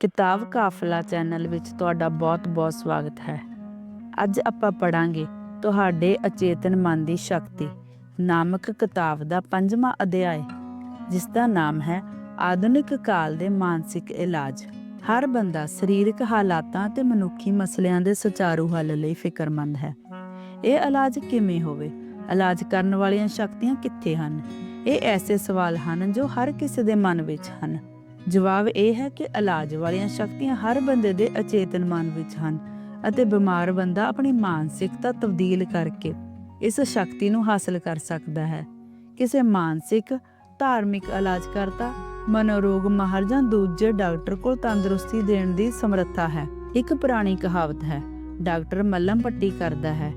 ਕਿਤਾਬ ਕਾਫਲਾ ਚੈਨਲ ਵਿੱਚ ਤੁਹਾਡਾ ਬਹੁਤ-ਬਹੁਤ ਸਵਾਗਤ ਹੈ। ਅੱਜ ਆਪਾਂ ਪੜਾਂਗੇ ਤੁਹਾਡੇ ਅਚੇਤਨ ਮਨ ਦੀ ਸ਼ਕਤੀ ਨਾਮਕ ਕਿਤਾਬ ਦਾ ਪੰਜਵਾਂ ਅਧਿਆਇ ਜਿਸ ਦਾ ਨਾਮ ਹੈ ਆਧੁਨਿਕ ਕਾਲ ਦੇ ਮਾਨਸਿਕ ਇਲਾਜ। ਹਰ ਬੰਦਾ ਸਰੀਰਕ ਹਾਲਾਤਾਂ ਤੇ ਮਨੁੱਖੀ ਮਸਲਿਆਂ ਦੇ ਸੁਚਾਰੂ ਹੱਲ ਲਈ ਫਿਕਰਮੰਦ ਹੈ। ਇਹ ਇਲਾਜ ਕਿਵੇਂ ਹੋਵੇ? ਇਲਾਜ ਕਰਨ ਵਾਲੀਆਂ ਸ਼ਕਤੀਆਂ ਕਿੱਥੇ ਹਨ? ਇਹ ਐਸੇ ਸਵਾਲ ਹਨ ਜੋ ਹਰ ਕਿਸੇ ਦੇ ਮਨ ਵਿੱਚ ਹਨ। ਜਵਾਬ ਇਹ ਹੈ ਕਿ ਇਲਾਜ ਵਾਲੀਆਂ ਸ਼ਕਤੀਆਂ ਹਰ ਬੰਦੇ ਦੇ ਅਚੇਤਨ ਮਨ ਵਿੱਚ ਹਨ ਅਤੇ ਬਿਮਾਰ ਬੰਦਾ ਆਪਣੀ ਮਾਨਸਿਕਤਾ ਤਬਦੀਲ ਕਰਕੇ ਇਸ ਸ਼ਕਤੀ ਨੂੰ ਹਾਸਲ ਕਰ ਸਕਦਾ ਹੈ। ਕਿਸੇ ਮਾਨਸਿਕ, ਧਾਰਮਿਕ ਇਲਾਜ ਕਰਤਾ ਮਨੋਰੋਗ ਮਾਹਰ ਜਾਂ ਦੂਜੇ ਡਾਕਟਰ ਕੋਲ ਤੰਦਰੁਸਤੀ ਦੇਣ ਦੀ ਸਮਰੱਥਾ ਹੈ। ਇੱਕ ਪੁਰਾਣੀ ਕਹਾਵਤ ਹੈ, ਡਾਕਟਰ ਮੱਲਮ ਪੱਟੀ ਕਰਦਾ ਹੈ,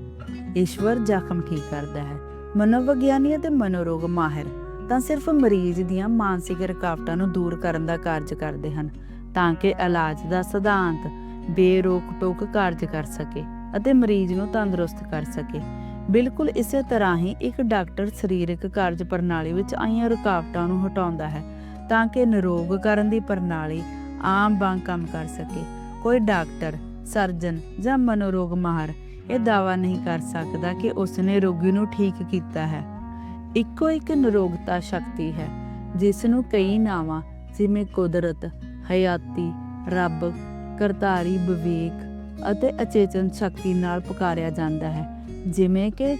ਈਸ਼ਵਰ ਜ਼ਖਮ ਠੀਕ ਕਰਦਾ ਹੈ। ਮਨੋਵਿਗਿਆਨੀ ਅਤੇ ਮਨੋਰੋਗ ਮਾਹਿਰ ਤਾਂ ਸਿਰਫ ਮਰੀਜ਼ ਦੀਆਂ ਮਾਨਸਿਕ ਰੁਕਾਵਟਾਂ ਨੂੰ ਦੂਰ ਕਰਨ ਦਾ ਕਾਰਜ ਕਰਦੇ ਹਨ, ਤਾਂ ਕਿ ਇਲਾਜ ਦਾ ਸਿਧਾਂਤ ਬੇਰੋਕ ਟੋਕ ਕਾਰਜ ਕਰ ਸਕੇ ਅਤੇ ਮਰੀਜ਼ ਨੂੰ ਤੰਦਰੁਸਤ ਕਰ ਸਕੇ। ਬਿਲਕੁਲ ਇਸੇ ਤਰ੍ਹਾਂ ਹੀ ਇੱਕ ਡਾਕਟਰ ਸਰੀਰਕ ਕਾਰਜ ਪ੍ਰਣਾਲੀ ਵਿੱਚ ਆਈਆਂ ਰੁਕਾਵਟਾਂ ਨੂੰ ਹਟਾਉਂਦਾ ਹੈ, ਤਾਂ ਕਿ ਨਿਰੋਗ ਕਰਨ ਦੀ ਪ੍ਰਣਾਲੀ ਆਮ ਵਾਂਗ ਕੰਮ ਕਰ ਸਕੇ। ਕੋਈ ਡਾਕਟਰ, ਸਰਜਨ ਜਾਂ ਮਨੋਰੋਗ ਮਾਹਰ ਇਹ ਦਾਵਾ ਨਹੀਂ ਕਰ ਸਕਦਾ ਕਿ ਉਸਨੇ ਰੋਗੀ ਨੂੰ ਠੀਕ ਕੀਤਾ ਹੈ। ਇੱਕੋ ਇੱਕ ਨਿਰੋਗਤਾ ਸ਼ਕਤੀ ਹੈ ਜਿਸ ਨੂੰ ਕਈ ਨਾਵਾਂ, ਜਿਵੇਂ ਕੁਦਰਤ, ਹਯਾਤੀ, ਰੱਬ, ਕਰਤਾਰੀ, ਵਿਵੇਕ ਅਤੇ ਅਚੇਤਨ ਸ਼ਕਤੀ ਨਾਲ ਪੁਕਾਰਿਆ ਜਾਂਦਾ ਹੈ। ਜਿਵੇਂ ਕਿ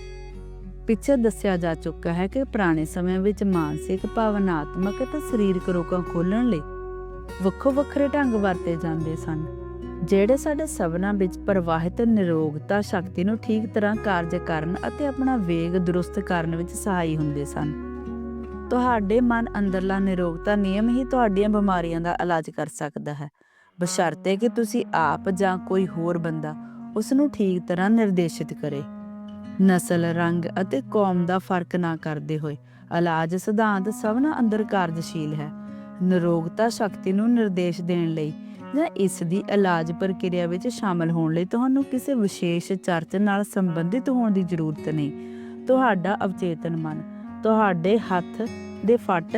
ਪਿੱਛੇ ਦੱਸਿਆ ਜਾ ਚੁੱਕਾ ਹੈ ਕਿ ਪੁਰਾਣੇ ਸਮਿਆਂ ਵਿੱਚ ਮਾਨਸਿਕ, ਭਾਵਨਾਤਮਕ ਅਤੇ ਸਰੀਰਕ ਰੋਗਾਂ ਖੋਲਣ ਲਈ ਵੱਖੋ ਵੱਖਰੇ ਢੰਗ ਵਰਤੇ ਜਾਂਦੇ ਸਨ। ਜਿਹੜੇ ਸਾਡੇ ਸਭਨਾਂ ਵਿੱਚ ਪ੍ਰਵਾਹਿਤ ਨਿਰੋਗਤਾ ਸ਼ਕਤੀ ਨੂੰ ਠੀਕ ਤਰ੍ਹਾਂ ਕਾਰਜ ਕਰਨ ਅਤੇ ਆਪਣਾ ਵੇਗ ਦਰੁਸਤ ਕਰਨ ਵਿੱਚ ਸਹਾਈ ਹੁੰਦੇ ਸਨ। ਤੁਹਾਡੇ ਮਨ ਅੰਦਰਲਾ ਨਿਰੋਗਤਾ ਨਿਯਮ ਹੀ ਤੁਹਾਡੀਆਂ ਬਿਮਾਰੀਆਂ ਦਾ ਇਲਾਜ ਕਰ ਸਕਦਾ ਹੈ। ਬਸ਼ਰਤੇ ਕਿ ਤੁਸੀਂ ਆਪ ਜਾਂ ਕੋਈ ਹੋਰ ਬੰਦਾ ਉਸ ਨੂੰ ਠੀਕ ਤਰ੍ਹਾਂ ਨਿਰਦੇਸ਼ਿਤ ਕਰੇ। ਨਸਲ, ਰੰਗ ਅਤੇ ਕੌਮ ਦਾ ਫ਼ਰਕ ਨਾ ਕਰਦੇ ਹੋਏ ਇਲਾਜ ਸਿਧਾਂਤ ਸਭਨਾਂ ਅੰਦਰ ਕਾਰਜਸ਼ੀਲ ਹੈ। ਨਿਰੋਗਤਾ ਸ਼ਕਤੀ ਨੂੰ ਨਿਰਦੇਸ਼ ਦੇਣ ਲਈ ਜਾਂ ਇਸ ਦੀ ਇਲਾਜ ਪ੍ਰਕਿਰਿਆ ਵਿੱਚ ਸ਼ਾਮਲ ਹੋਣ ਲਈ ਤੁਹਾਨੂੰ ਕਿਸੇ ਵਿਸ਼ੇਸ਼ ਚਰਚ ਨਾਲ ਸੰਬੰਧਿਤ ਹੋਣ ਦੀ ਜ਼ਰੂਰਤ ਨਹੀਂ। ਤੁਹਾਡਾ ਅਵਚੇਤਨ ਮਨ ਤੁਹਾਡੇ ਹੱਥ ਦੇ ਫੱਟ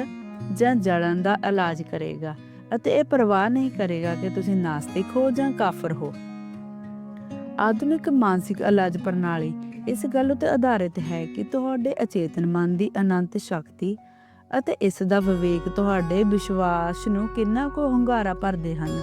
ਜਾਂ ਜਲਣ ਦਾ ਇਲਾਜ ਕਰੇਗਾ ਅਤੇ ਇਹ ਪਰਵਾਹ ਨਹੀਂ ਕਰੇਗਾ ਕਿ ਤੁਸੀਂ ਨਾਸਤਿਕ ਹੋ ਜਾਂ ਕਾਫਰ ਹੋ। ਆਧੁਨਿਕ ਮਾਨਸਿਕ ਇਲਾਜ ਪ੍ਰਣਾਲੀ ਇਸ ਗੱਲ ਉਤੇ ਆਧਾਰਿਤ ਹੈ ਕਿ ਤੁਹਾਡੇ ਅਚੇਤਨ ਮਨ ਦੀ ਅਨੰਤ ਸ਼ਕਤੀ ਅਤੇ ਇਸ ਦਾ ਵਿਵੇਕ ਤੁਹਾਡੇ ਵਿਸ਼ਵਾਸ ਨੂੰ ਕਿੰਨਾ ਕੁ ਹੰਗਾਰਾ ਭਰਦੇ ਹਨ।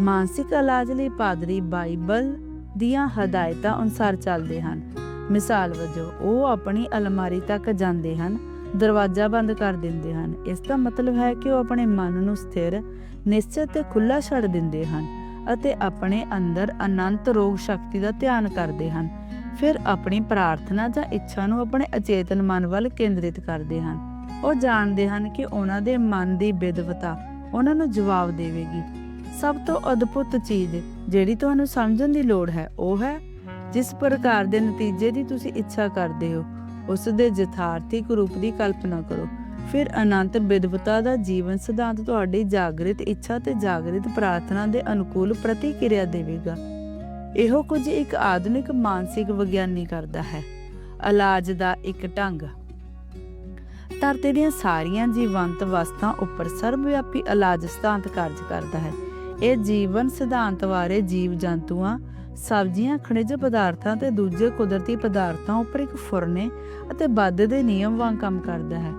ਮਾਨਸਿਕ ਇਲਾਜ ਲਈ ਪਾਦਰੀ ਬਾਈਬਲ ਦੀਆਂ ਹਦਾਇਤਾਂ ਅਨੁਸਾਰ ਚੱਲਦੇ ਹਨ। ਮਿਸਾਲ ਵਜੋਂ, ਉਹ ਆਪਣੀ ਅਲਮਾਰੀ ਤੱਕ ਜਾਂਦੇ ਹਨ, ਦਰਵਾਜ਼ਾ ਬੰਦ ਕਰ ਦਿੰਦੇ ਹਨ। ਇਸ ਦਾ ਮਤਲਬ ਹੈ ਕਿ ਉਹ ਆਪਣੇ ਮਨ ਨੂੰ ਸਥਿਰ, ਨਿਸ਼ਚਿਤ ਤੇ ਖੁੱਲਾ ਛੱਡ ਦਿੰਦੇ ਹਨ ਅਤੇ ਆਪਣੇ ਅੰਦਰ ਅਨੰਤ ਰੋਗ ਸ਼ਕਤੀ ਦਾ ਧਿਆਨ ਕਰਦੇ ਹਨ। ਫਿਰ ਆਪਣੀ ਪ੍ਰਾਰਥਨਾ ਜਾਂ ਇੱਛਾ ਨੂੰ ਆਪਣੇ ਅਚੇਤਨ ਮਨ ਵੱਲ ਕੇਂਦਰਿਤ ਕਰਦੇ ਹਨ। ਉਹ ਜਾਣਦੇ ਹਨ ਕਿ ਉਹਨਾਂ ਦੇ ਮਨ ਦੀ ਵਿਦਵਤਾ ਉਹਨਾਂ ਨੂੰ ਜਵਾਬ ਦੇਵੇਗੀ। ਸਭ ਤੋਂ ਅਦਭੁਤ ਚੀਜ਼ ਜਿਹੜੀ ਤੁਹਾਨੂੰ ਸਮਝਣ ਦੀ ਲੋੜ ਹੈ, ਉਹ ਹੈ ਜਿਸ ਪ੍ਰਕਾਰ ਦੇ ਨਤੀਜੇ ਦੀ ਤੁਸੀਂ ਇੱਛਾ ਕਰਦੇ ਹੋ, ਉਸ ਦੇ ਯਥਾਰਥਿਕ ਰੂਪ ਦੀ ਕਲਪਨਾ ਕਰੋ। ਫਿਰ ਅਨੰਤ ਵਿਦਵਤਾ ਦਾ ਜੀਵਨ ਸਿਧਾਂਤ ਤੁਹਾਡੀ ਜਾਗਰਿਤ ਇੱਛਾ ਤੇ ਜਾਗਰਿਤ ਪ੍ਰਾਰਥਨਾ ਦੇ ਅਨੁਕੂਲ ਪ੍ਰਤੀਕਿਰਿਆ ਦੇਵੇਗਾ। ਇਹੋ ਕੁਝ ਇੱਕ ਆਧੁਨਿਕ ਮਾਨਸਿਕ ਵਿਗਿਆਨੀ ਕਰਦਾ ਹੈ। ਇਲਾਜ ਦਾ ਇੱਕ ਢੰਗ। ਧਰਤੀ ਦੀਆਂ ਸਾਰੀਆਂ ਜੀਵੰਤ ਵਸਤਾਂ ਉੱਪਰ ਸਰਵਵਿਆਪੀ ਇਲਾਜ ਸਿਧਾਂਤ ਕਾਰਜ ਕਰਦਾ ਹੈ। ਇਹ ਜੀਵਨ ਸਿਧਾਂਤ ਬਾਰੇ ਜੀਵ ਜੰਤੂਆਂ, ਸਬਜ਼ੀਆਂ, ਖਣਿਜ ਪਦਾਰਥਾਂ ਤੇ ਦੂਜੇ ਕੁਦਰਤੀ ਪਦਾਰਥਾਂ ਉੱਪਰ ਇੱਕ ਫੁਰਨੇ ਅਤੇ ਵੱਧ ਦੇ ਨਿਯਮ ਵਾਂਗ ਕੰਮ ਕਰਦਾ ਹੈ।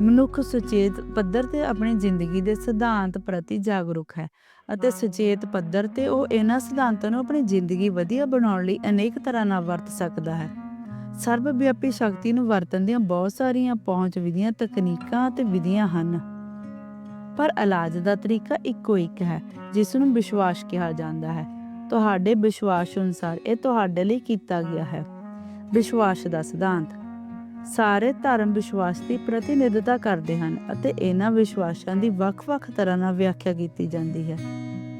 ਮਨੁੱਖ ਸੁਚੇਤ ਪੱਧਰ ਤੇ ਆਪਣੀ ਜ਼ਿੰਦਗੀ ਦੇ ਸਿਧਾਂਤ ਪ੍ਰਤੀ ਜਾਗਰੂਕ ਹੈ ਅਤੇ ਸੁਚੇਤ ਪੱਧਰ ਤੇ ਉਹ ਇਹਨਾਂ ਸਿਧਾਂਤਾਂ ਨੂੰ ਆਪਣੀ ਜ਼ਿੰਦਗੀ ਵਧੀਆ ਬਣਾਉਣ ਲਈ ਅਨੇਕ ਤਰ੍ਹਾਂ ਨਾਲ ਵਰਤ ਸਕਦਾ ਹੈ। ਸਰਵ ਵਿਆਪੀ ਸ਼ਕਤੀ ਨੂੰ ਵਰਤਣ ਦੀਆਂ ਬਹੁਤ ਸਾਰੀਆਂ ਪਹੁੰਚ ਵਿਧੀਆਂ ਤਕਨੀਕਾਂ ਅਤੇ ਵਿਧੀਆਂ ਹਨ। ਪਰ ਇਲਾਜ ਦਾ ਤਰੀਕਾ ਇੱਕੋ ਇੱਕ ਹੈ, ਜਿਸ ਨੂੰ ਵਿਸ਼ਵਾਸ ਕਿਹਾ ਜਾਂਦਾ ਹੈ। ਤੁਹਾਡੇ ਵਿਸ਼ਵਾਸ ਅਨੁਸਾਰ ਇਹ ਤੁਹਾਡੇ ਲਈ ਕੀਤਾ ਗਿਆ ਹੈ। ਵਿਸ਼ਵਾਸ ਦਾ ਸਿਧਾਂਤ। ਸਾਰੇ ਧਰਮ ਵਿਸ਼ਵਾਸ ਦੀ ਪ੍ਰਤੀਨਿਧਤਾ ਕਰਦੇ ਹਨ ਅਤੇ ਇਹਨਾਂ ਵਿਸ਼ਵਾਸਾਂ ਦੀ ਵੱਖ-ਵੱਖ ਤਰ੍ਹਾਂ ਨਾਲ ਵਿਆਖਿਆ ਕੀਤੀ ਜਾਂਦੀ ਹੈ।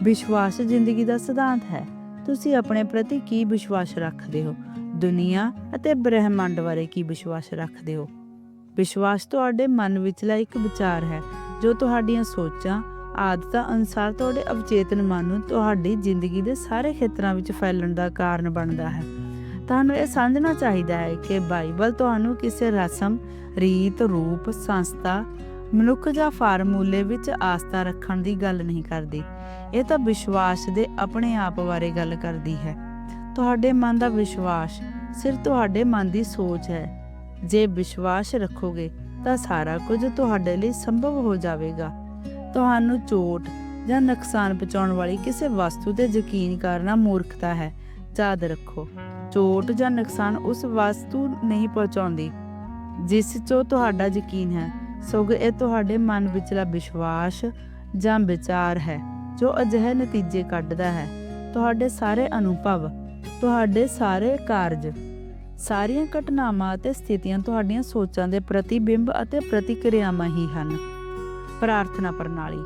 ਵਿਸ਼ਵਾਸ ਜ਼ਿੰਦਗੀ ਦਾ ਸਿਧਾਂਤ ਹੈ। ਤੁਸੀਂ ਆਪਣੇ ਪ੍ਰਤੀ ਕੀ ਵਿਸ਼ਵਾਸ ਰੱਖਦੇ ਹੋ? ਦੁਨੀਆ ਅਤੇ ਬ੍ਰਹਿਮੰਡ ਬਾਰੇ ਕੀ ਵਿਸ਼ਵਾਸ ਰੱਖਦੇ ਹੋ? ਵਿਸ਼ਵਾਸ ਤੁਹਾਡੇ ਮਨ ਵਿਚਲਾ ਇੱਕ ਵਿਚਾਰ ਹੈ। ਜੋ ਤੁਹਾਡੀਆਂ ਸੋਚਾਂ, ਆਦਤਾਂ ਅਨੁਸਾਰ ਤੁਹਾਡੇ ਅਵਚੇਤਨ ਮਨ ਨੂੰ ਤੁਹਾਡੀ ਜ਼ਿੰਦਗੀ ਦੇ ਸਾਰੇ ਖੇਤਰਾਂ ਵਿੱਚ ਫੈਲਣ ਦਾ ਕਾਰਨ ਬਣਦਾ ਹੈ। ਤੁਹਾਨੂੰ ਇਹ ਸਮਝਣਾ ਚਾਹੀਦਾ ਹੈ ਕਿ ਬਾਈਬਲ ਤੁਹਾਨੂੰ ਕਿਸੇ ਰਸਮ, ਰੀਤ, ਰੂਪ, ਸੰਸਥਾ, ਮਨੁੱਖ ਜਾਂ ਫਾਰਮੂਲੇ ਵਿੱਚ ਆਸਥਾ ਰੱਖਣ ਦੀ ਗੱਲ ਨਹੀਂ ਕਰਦੀ। ਇਹ ਤਾਂ ਵਿਸ਼ਵਾਸ ਦੇ ਆਪਣੇ ਆਪ ਬਾਰੇ ਗੱਲ ਕਰਦੀ ਹੈ। ਤੁਹਾਡੇ ਮਨ ਦਾ ਵਿਸ਼ਵਾਸ ਸਿਰਫ ਤੁਹਾਡੇ ਮਨ ਦੀ ਸੋਚ ਹੈ। ਜੇ ਵਿਸ਼ਵਾਸ ਰੱਖੋਗੇ ਤਾਂ ਸਾਰਾ ਕੁਝ ਤੁਹਾਡੇ ਲਈ ਸੰਭਵ ਹੋ ਜਾਵੇਗਾ। ਤੁਹਾਨੂੰ ਚੋਟ ਜਾਂ ਨੁਕਸਾਨ ਪਹੁੰਚਾਉਣ ਵਾਲੀ ਕਿਸੇ ਵਸਤੂ ਤੇ ਯਕੀਨ ਕਰਨਾ ਮੂਰਖਤਾ ਹੈ। ਯਾਦ ਰੱਖੋ, ਚੋਟ ਜਾਂ ਨੁਕਸਾਨ ਉਸ ਵਸਤੂ ਨਹੀਂ ਪਹੁੰਚਾਉਂਦੀ, ਜਿਸ 'ਚੋਂ ਤੁਹਾਡਾ ਯਕੀਨ ਹੈ। ਸਗੋਂ ਇਹ ਤੁਹਾਡੇ ਮਨ ਵਿਚਲਾ ਵਿਸ਼ਵਾਸ ਜਾਂ ਵਿਚਾਰ ਹੈ, ਜੋ ਅਜਿਹੇ ਨਤੀਜੇ ਕੱਢਦਾ ਹੈ। ਤੁਹਾਡੇ ਸਾਰੇ ਅਨੁਭਵ, ਤੁਹਾਡੇ ਸਾਰੇ ਕਾਰਜ ਸਾਰੀਆਂ ਘਟਨਾਵਾਂ ਅਤੇ ਸਥਿਤੀਆਂ ਤੁਹਾਡੀਆਂ ਸੋਚਾਂ ਦੇ ਪ੍ਰਤੀਬਿੰਬ ਅਤੇ ਪ੍ਰਤੀਕਿਰਿਆਵਾਂ ਹੀ ਹਨ। ਪ੍ਰਾਰਥਨਾ ਪ੍ਰਣਾਲੀ।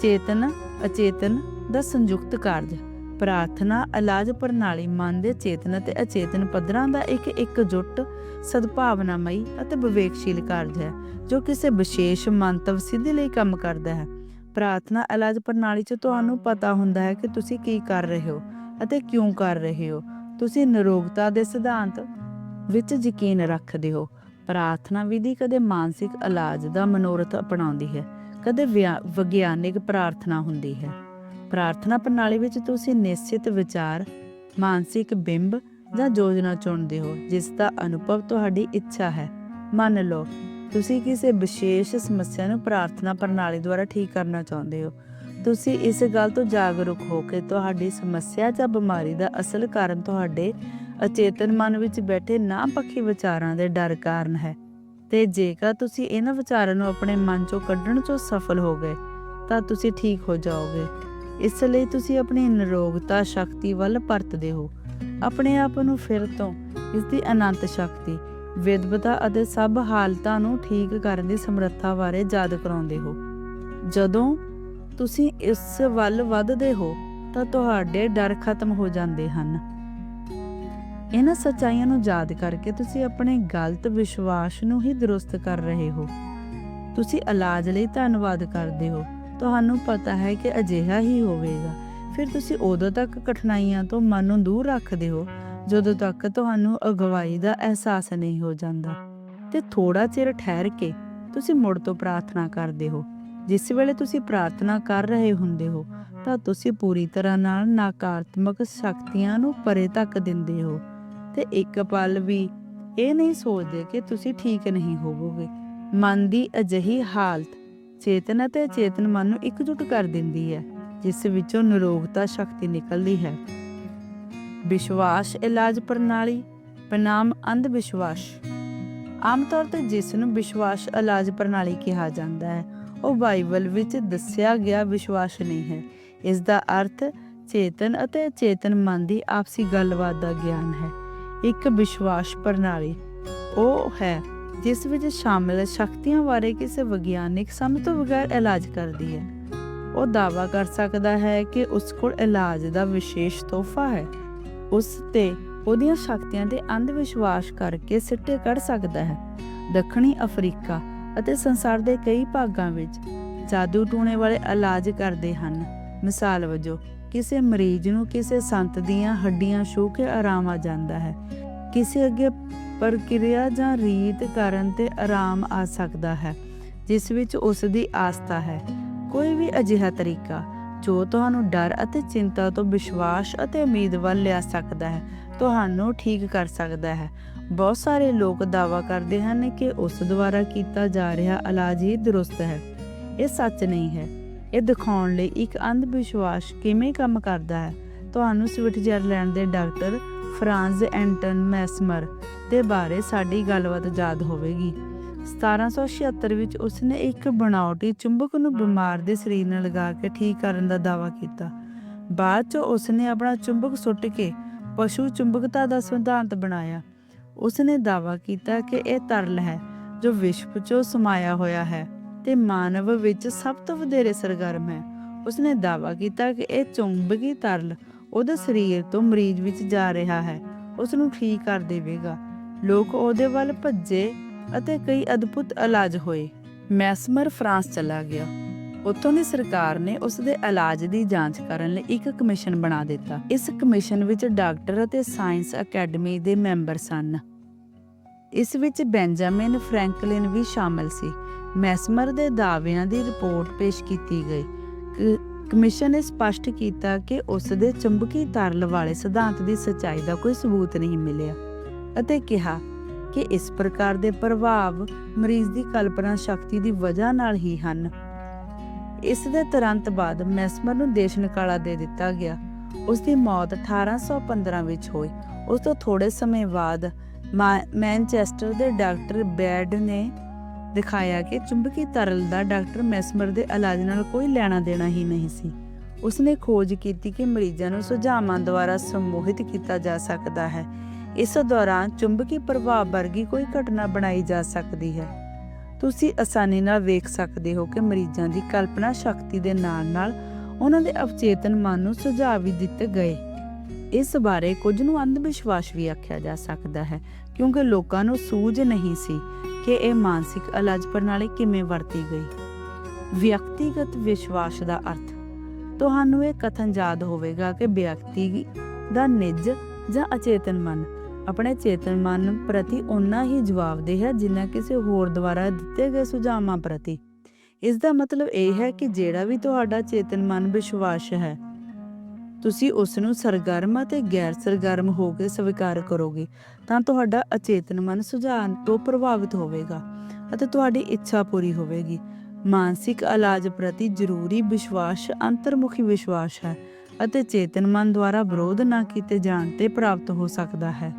ਚੇਤਨ, ਅਚੇਤਨ ਦਾ ਸੰਯੁਕਤ ਕਾਰਜ। ਪ੍ਰਾਰਥਨਾ, ਇਲਾਜ ਪ੍ਰਣਾਲੀ, ਮਨ ਦੇ ਚੇਤਨ ਅਤੇ ਅਚੇਤਨ ਪੱਧਰਾਂ ਦਾ ਇੱਕ ਇਕਜੁੱਟ, ਸਦਭਾਵਨਾਮਈ ਅਤੇ ਵਿਵੇਕਸ਼ੀਲ ਕਾਰਜ ਹੈ, ਜੋ ਕਿਸੇ ਵਿਸ਼ੇਸ਼ ਮੰਤਵ ਸਿੱਧੀ ਲਈ ਕੰਮ ਕਰਦਾ ਹੈ। ਪ੍ਰਾਰਥਨਾ, ਇਲਾਜ ਪ੍ਰਣਾਲੀ 'ਚ ਤੁਹਾਨੂੰ ਪਤਾ ਹੁੰਦਾ ਹੈ ਕਿ ਤੁਸੀਂ ਕੀ ਕਰ ਰਹੇ ਹੋ ਅਤੇ ਕਿਉਂ ਕਰ ਰਹੇ ਹੋ। ਤੁਸੀਂ ਨਿਰੋਗਤਾ ਦੇ ਸਿਧਾਂਤ ਵਿੱਚ ਯਕੀਨ ਰੱਖਦੇ ਹੋ। ਪ੍ਰਾਰਥਨਾ ਵਿਧੀ ਕਦੇ ਮਾਨਸਿਕ ਇਲਾਜ ਦਾ ਮਨੋਰਥ ਅਪਣਾਉਂਦੀ ਹੈ, ਕਦੇ ਵਿਗਿਆਨਿਕ ਪ੍ਰਾਰਥਨਾ ਹੁੰਦੀ ਹੈ। ਪ੍ਰਾਰਥਨਾ ਪ੍ਰਣਾਲੀ ਵਿੱਚ ਤੁਸੀਂ ਨਿਸ਼ਚਿਤ ਵਿਚਾਰ, ਮਾਨਸਿਕ ਬਿੰਬ ਜਾਂ ਯੋਜਨਾ ਚੁਣਦੇ ਹੋ, ਜਿਸ ਦਾ ਅਨੁਭਵ ਤੁਹਾਡੀ ਇੱਛਾ ਹੈ। ਮੰਨ ਲਓ, ਤੁਸੀਂ ਕਿਸੇ ਵਿਸ਼ੇਸ਼ ਸਮੱਸਿਆ ਨੂੰ ਪ੍ਰਾਰਥਨਾ ਪ੍ਰਣਾਲੀ ਦੁਆਰਾ ਠੀਕ ਕਰਨਾ ਚਾਹੁੰਦੇ ਹੋ। ਤੁਸੀਂ ਇਸ ਗੱਲ ਤੋਂ ਜਾਗਰੂਕ ਹੋ ਕੇ ਤੁਹਾਡੀ ਸਮੱਸਿਆ ਜਾਂ ਬਿਮਾਰੀ ਦਾ ਅਸਲ ਕਾਰਨ ਤੁਹਾਡੇ ਅਚੇਤਨ ਮਨ ਵਿੱਚ ਬੈਠੇ ਨਾ ਪੱਖੀ ਵਿਚਾਰਾਂ ਦੇ ਡਰ ਕਾਰਨ ਹੈ। ਤੇ ਜੇਕਰ ਤੁਸੀਂ ਇਹਨਾਂ ਵਿਚਾਰਾਂ ਨੂੰ ਆਪਣੇ ਮਨ ਚੋਂ ਕੱਢਣ ਚੋਂ ਸਫਲ ਹੋ ਗਏ, ਤਾਂ ਤੁਸੀਂ ਠੀਕ ਹੋ ਜਾਓਗੇ। ਇਸ ਲਈ ਤੁਸੀਂ ਆਪਣੀ ਨਿਰੋਗਤਾ ਸ਼ਕਤੀ ਵੱਲ ਪਰਤਦੇ ਹੋ। ਆਪਣੇ ਆਪ ਨੂੰ ਫਿਰ ਤੋਂ ਇਸ ਦੀ ਅਨੰਤ ਸ਼ਕਤੀ, ਵਿਦਵਤਾ ਅਤੇ ਸਭ ਹਾਲਤਾਂ ਨੂੰ ਠੀਕ ਕਰਨ ਦੀ ਸਮਰੱਥਾ ਬਾਰੇ ਯਾਦ ਕਰਾਉਂਦੇ ਹੋ। ਜਦੋਂ ਤੁਸੀਂ ਇਸ ਵੱਲ ਵੱਧਦੇ ਹੋ ਤਾਂ ਤੁਹਾਡੇ ਡਰ ਖਤਮ ਹੋ ਜਾਂਦੇ ਹਨ। ਇਹਨਾਂ ਸੱਚਾਈਆਂ ਨੂੰ ਯਾਦ ਕਰਕੇ ਤੁਸੀਂ ਆਪਣੇ ਗਲਤ ਵਿਸ਼ਵਾਸ ਨੂੰ ਹੀ ਦਰੁਸਤ ਕਰ ਰਹੇ ਹੋ। ਤੁਸੀਂ ਇਲਾਜ ਲਈ ਧੰਨਵਾਦ ਕਰਦੇ ਹੋ। ਤੁਹਾਨੂੰ ਪਤਾ ਹੈ ਕਿ ਅਜਿਹਾ ਹੀ ਹੋਵੇਗਾ। ਫਿਰ ਤੁਸੀਂ ਉਦੋਂ ਤੱਕ ਕਠਿਨਾਈਆਂ ਤੋਂ ਮਨ ਨੂੰ ਦੂਰ ਰੱਖਦੇ ਹੋ, ਜਦੋਂ ਤੱਕ ਤੁਹਾਨੂੰ ਅਗਵਾਈ ਦਾ ਅਹਿਸਾਸ ਨਹੀਂ ਹੋ ਜਾਂਦਾ। ਤੇ ਥੋੜਾ ਚਿਰ ਠਹਿਰ ਕੇ ਤੁਸੀਂ ਮੁੜ ਤੋਂ ਪ੍ਰਾਰਥਨਾ ਕਰਦੇ ਹੋ। ਜਿਸ ਵੇਲੇ ਤੁਸੀਂ ਪ੍ਰਾਰਥਨਾ ਕਰ ਰਹੇ ਹੁੰਦੇ ਹੋ, ਤਾਂ ਤੁਸੀਂ ਪੂਰੀ ਤਰ੍ਹਾਂ ਨਾਲ ਨਕਾਰਾਤਮਕ ਸ਼ਕਤੀਆਂ ਨੂੰ ਪਰੇ ਤੱਕ ਦਿੰਦੇ ਹੋ। ਤੇ ਇੱਕ ਪਲ ਵੀ ਇਹ ਨਹੀਂ ਸੋਚਦੇ ਕਿ ਤੁਸੀਂ ਠੀਕ ਨਹੀਂ ਹੋਵੋਗੇ। ਮਨ ਦੀ ਅਜਿਹੀ ਹਾਲਤ ਚੇਤਨ ਅਤੇ ਚੇਤਨ ਮਨ ਨੂੰ ਇਕਜੁੱਟ ਕਰ ਦਿੰਦੀ ਹੈ, ਜਿਸ ਵਿੱਚੋਂ ਨਿਰੋਗਤਾ ਸ਼ਕਤੀ ਨਿਕਲਦੀ ਹੈ। ਵਿਸ਼ਵਾਸ ਇਲਾਜ ਪ੍ਰਣਾਲੀ ਬਨਾਮ ਅੰਧ ਵਿਸ਼ਵਾਸ ਆਮ ਤੌਰ ਤੇ ਜਿਸ ਨੂੰ ਵਿਸ਼ਵਾਸ ਇਲਾਜ ਪ੍ਰਣਾਲੀ ਕਿਹਾ ਜਾਂਦਾ ਹੈ ਉਹ ਬਾਈਬਲ ਵਿੱਚ ਦੱਸਿਆ ਗਿਆ ਵਿਸ਼ਵਾਸ ਨਹੀਂ ਹੈ। ਇਸ ਦਾ ਅਰਥ ਚੇਤਨ ਅਤੇ ਚੇਤਨ ਮਨ ਦੀ ਆਪਸੀ ਗੱਲਬਾਤ ਦਾ ਗਿਆਨ ਹੈ। ਇੱਕ ਵਿਸ਼ਵਾਸ ਪ੍ਰਣਾਲੀ ਉਹ ਹੈ, ਜਿਸ ਵਿੱਚ ਸ਼ਾਮਿਲ ਸ਼ਕਤੀਆਂ ਬਾਰੇ ਕਿਸੇ ਵਿਗਿਆਨਿਕ ਸਮਝ ਤੋਂ ਬਗੈਰ ਇਲਾਜ ਕਰਦੀ ਹੈ। ਉਹ ਦਾਅਵਾ ਕਰ ਸਕਦਾ ਹੈ ਕਿ ਉਸ ਕੋਲ ਇਲਾਜ ਦਾ ਵਿਸ਼ੇਸ਼ ਤੋਹਫਾ ਹੈ। ਉਸ ਤੇ ਉਹਦੀਆਂ ਸ਼ਕਤੀਆਂ ਤੇ ਅੰਧ ਵਿਸ਼ਵਾਸ ਕਰਕੇ ਸਿੱਟੇ ਕੱਢ ਸਕਦਾ ਹੈ। ਦੱਖਣੀ ਅਫਰੀਕਾ ਅਤੇ ਸੰਸਾਰ ਦੇ ਕਈ ਭਾਗਾਂ ਵਿੱਚ ਜਾਦੂ ਟੂਣੇ ਵਾਲੇ ਇਲਾਜ ਕਰਦੇ ਹਨ। ਮਿਸਾਲ ਵਜੋਂ, ਕਿਸੇ ਮਰੀਜ਼ ਨੂੰ ਕਿਸੇ ਸੰਤ ਦੀਆਂ ਹੱਡੀਆਂ ਛੂਹ ਕੇ ਆਰਾਮ ਆ ਜਾਂਦਾ ਹੈ। ਕਿਸੇ ਅੱਗੇ ਪ੍ਰਕਿਰਿਆ ਜਾਂ ਰੀਤ ਕਰਨ ਤੇ ਆਰਾਮ ਆ ਸਕਦਾ ਹੈ, ਜਿਸ ਵਿੱਚ ਉਸ ਦੀ ਆਸਥਾ ਹੈ। ਕੋਈ ਵੀ ਅਜਿਹਾ ਤਰੀਕਾ, ਜੋ ਤੁਹਾਨੂੰ ਡਰ ਅਤੇ ਚਿੰਤਾ ਤੋਂ ਵਿਸ਼ਵਾਸ ਅਤੇ ਉਮੀਦ ਵੱਲ ਲਿਆ ਸਕਦਾ ਹੈ, ਤੁਹਾਨੂੰ ਠੀਕ ਕਰ ਸਕਦਾ ਹੈ। ਬਹੁਤ ਸਾਰੇ ਲੋਕ ਦਾਅਵਾ ਕਰਦੇ ਹਨ ਕਿ ਉਸ ਦੁਆਰਾ ਕੀਤਾ ਜਾ ਰਿਹਾ ਇਲਾਜ ਹੀ ਦਰੁਸਤ ਹੈ। ਇਹ ਸੱਚ ਨਹੀਂ ਹੈ। ਇਹ ਦਿਖਾਉਣ ਲਈ ਇੱਕ ਅੰਧ ਵਿਸ਼ਵਾਸ ਕਿਵੇਂ ਕੰਮ ਕਰਦਾ ਹੈ? ਤੁਹਾਨੂੰ ਸਵਿਟਜ਼ਰਲੈਂਡ ਦੇ ਡਾਕਟਰ ਫਰਾਂਜ਼ ਐਂਟਨ ਮੈਸਮਰ ਦੇ ਬਾਰੇ ਸਾਡੀ ਗੱਲਬਾਤ ਯਾਦ ਹੋਵੇਗੀ। 1776 ਵਿੱਚ ਉਸਨੇ ਇੱਕ ਬਣਾਉਟੀ ਚੁੰਬਕ ਨੂੰ ਬਿਮਾਰ ਦੇ ਸਰੀਰ ਨਾਲ ਲਗਾ ਕੇ ਠੀਕ ਕਰਨ ਦਾ ਦਾਅਵਾ ਕੀਤਾ। ਬਾਅਦ 'ਚ ਉਸਨੇ ਆਪਣਾ ਚੁੰਬਕ ਸੁੱਟ ਕੇ ਪਸ਼ੂ ਚੁੰਬਕਤਾ ਦਾ ਸਿਧਾਂਤ ਬਣਾਇਆ। ਉਸਨੇ ਦਾਅਵਾ ਕੀਤਾ ਕਿ ਇਹ ਤਰਲ ਹੈ, ਜੋ ਵਿਸ਼ਵ 'ਚੋਂ ਸਮਾਇਆ ਹੋਇਆ ਹੈ ਤੇ ਮਾਨਵ ਵਿੱਚ ਸਭ ਤੋਂ ਵਧੇਰੇ ਸਰਗਰਮ ਹੈ। ਉਸਨੇ ਦਾਅਵਾ ਕੀਤਾ ਕਿ ਇਹ ਚੁੰਬਕੀ ਤਰਲ ਉਹਦੇ ਸਰੀਰ ਤੋਂ ਮਰੀਜ਼ ਵਿੱਚ ਜਾ ਰਿਹਾ ਹੈ। ਉਸ ਨੂੰ ਠੀਕ ਕਰ ਦੇਵੇਗਾ। ਲੋਕ ਉਹਦੇ ਵੱਲ ਭੱਜੇ ਅਤੇ ਕਈ ਅਦਭੁਤ ਇਲਾਜ ਹੋਏ। ਮੈਸਮਰ, ਫਰਾਂਸ ਚਲਾ ਗਿਆ। ਉੱਥੋਂ ਦੀ ਸਰਕਾਰ ਨੇ ਉਸ ਦੇ ਇਲਾਜ ਦੀ ਜਾਂਚ ਕਰਨ ਲਈ ਇੱਕ ਕਮਿਸ਼ਨ ਬਣਾ ਦਿੱਤਾ। ਇਸ ਕਮਿਸ਼ਨ ਵਿੱਚ ਡਾਕਟਰ ਅਤੇ ਸਾਇੰਸ ਅਕੈਡਮੀ ਦੇ ਮੈਂਬਰ ਸਨ। ਇਸ ਵਿੱਚ ਬੈਂਜਾਮਿਨ ਫ੍ਰੈਂਕਲਿਨ ਵੀ ਸ਼ਾਮਲ ਸੀ। ਮੈਸਮਰ ਦੇ ਦਾਅਵਿਆਂ ਦੀ ਰਿਪੋਰਟ ਪੇਸ਼ ਕੀਤੀ ਗਈ। ਕਮਿਸ਼ਨ ਨੇ ਸਪਸ਼ਟ ਕੀਤਾ ਕਿ ਉਸ ਦੇ ਚੁੰਬਕੀ ਤਰਲ ਵਾਲੇ ਸਿਧਾਂਤ ਦੀ ਸਚਾਈ ਦਾ ਕੋਈ ਸਬੂਤ ਨਹੀਂ ਮਿਲਿਆ ਅਤੇ ਕਿਹਾ ਕਿ ਇਸ ਪ੍ਰਕਾਰ ਦੇ ਪ੍ਰਭਾਵ ਮਰੀਜ਼ ਦੀ ਕਲਪਨਾ ਸ਼ਕਤੀ ਦੀ ਵਜ੍ਹਾ ਨਾਲ ਹੀ ਹਨ। ਇਸ ਦੇ ਤੁਰੰਤ ਬਾਅਦ ਮੈਸਮਰ ਨੂੰ ਦੇਸ਼ ਨਿਕਾਲਾ ਦੇ ਦਿੱਤਾ ਗਿਆ। ਉਸ ਦੀ ਮੌਤ 1815 ਵਿੱਚ ਹੋਈ। ਉਸ ਤੋਂ ਥੋੜੇ ਸਮੇਂ ਬਾਅਦ ਮੈਨਚੈਸਟਰ ਦੇ ਡਾਕਟਰ ਬੈਡ ਨੇ ਦਿਖਾਇਆ ਕਿ ਚੁੰਬਕੀ ਤਰਲ ਦਾ ਡਾਕਟਰ ਮੈਸਮਰ ਦੇ ਇਲਾਜ ਨਾਲ ਕੋਈ ਲੈਣਾ ਦੇਣਾ ਹੀ ਨਹੀਂ ਸੀ। ਉਸਨੇ ਖੋਜ ਕੀਤੀ ਕਿ ਮਰੀਜ਼ਾਂ ਨੂੰ ਸੁਝਾਵਾਂ ਦੁਆਰਾ ਸਮੋਹਿਤ ਕੀਤਾ ਜਾ ਸਕਦਾ ਹੈ। ਇਸ ਦੌਰਾਨ ਚੁੰਬਕੀ ਪ੍ਰਭਾਵ ਵਰਗੀ ਕੋਈ ਘਟਨਾ ਬਣਾਈ ਜਾ ਸਕਦੀ ਹੈ। ਤੁਸੀਂ ਆਸਾਨੀ ਨਾਲ ਵੇਖ ਸਕਦੇ ਹੋ ਕਿ ਮਰੀਜ਼ਾਂ ਦੀ ਕਲਪਨਾ ਸ਼ਕਤੀ ਦੇ ਨਾਲ-ਨਾਲ ਉਹਨਾਂ ਦੇ ਅਵਚੇਤਨ ਮਨ ਨੂੰ ਸੁਝਾਅ ਵੀ ਦਿੱਤੇ ਗਏ। ਇਸ ਬਾਰੇ ਕੁਝ ਨੂੰ ਅੰਧ ਵਿਸ਼ਵਾਸ ਵੀ ਆਖਿਆ ਜਾ ਸਕਦਾ ਹੈ, ਕਿਉਂਕਿ ਲੋਕਾਂ ਨੂੰ ਸੂਝ ਨਹੀਂ ਸੀ ਕਿ ਇਹ ਮਾਨਸਿਕ ਇਲਾਜ ਪ੍ਰਣਾਲੀ ਕਿਵੇਂ ਵਰਤੀ ਗਈ। ਵਿਅਕਤੀਗਤ ਵਿਸ਼ਵਾਸ ਦਾ ਅਰਥ, ਤੁਹਾਨੂੰ ਇਹ ਕਥਨ ਯਾਦ ਹੋਵੇਗਾ ਕਿ ਵਿਅਕਤੀ ਦਾ ਨਿੱਜ ਜਾਂ ਅਚੇਤਨ ਮਨ ਆਪਣੇ ਚੇਤਨ ਮਨ ਪ੍ਰਤੀ ਉਨਾ ਹੀ ਜਵਾਬਦੇਹ ਹੈ ਜਿੰਨਾ ਕਿਸੇ ਹੋਰ ਦੁਆਰਾ ਦਿੱਤੇ ਗਏ ਸੁਝਾਵਾਂ ਪ੍ਰਤੀ। ਇਸ ਦਾ ਮਤਲਬ ਇਹ ਹੈ ਕਿ ਜਿਹੜਾ ਵੀ ਤੁਹਾਡਾ ਚੇਤਨ ਮਨ ਵਿਸ਼ਵਾਸ ਹੈ, ਤੁਸੀਂ ਉਸ ਨੂੰ ਸਰਗਰਮ ਅਤੇ ਗੈਰ ਸਰਗਰਮ ਹੋ ਕੇ ਸਵੀਕਾਰ ਕਰੋਗੇ, ਤਾਂ ਤੁਹਾਡਾ ਅਚੇਤਨ ਮਨ ਸੁਝਾਅ ਤੋਂ ਪ੍ਰਭਾਵਿਤ ਹੋਵੇਗਾ ਅਤੇ ਤੁਹਾਡੀ ਇੱਛਾ ਪੂਰੀ ਹੋਵੇਗੀ। ਮਾਨਸਿਕ ਇਲਾਜ ਪ੍ਰਤੀ ਜ਼ਰੂਰੀ ਵਿਸ਼ਵਾਸ ਅੰਤਰਮੁਖੀ ਵਿਸ਼ਵਾਸ ਹੈ ਅਤੇ ਚੇਤਨ ਮਨ ਦੁਆਰਾ ਵਿਰੋਧ ਨਾ ਕੀਤੇ ਜਾਣ ਤੇ ਪ੍ਰਾਪਤ ਹੋ ਸਕਦਾ ਹੈ।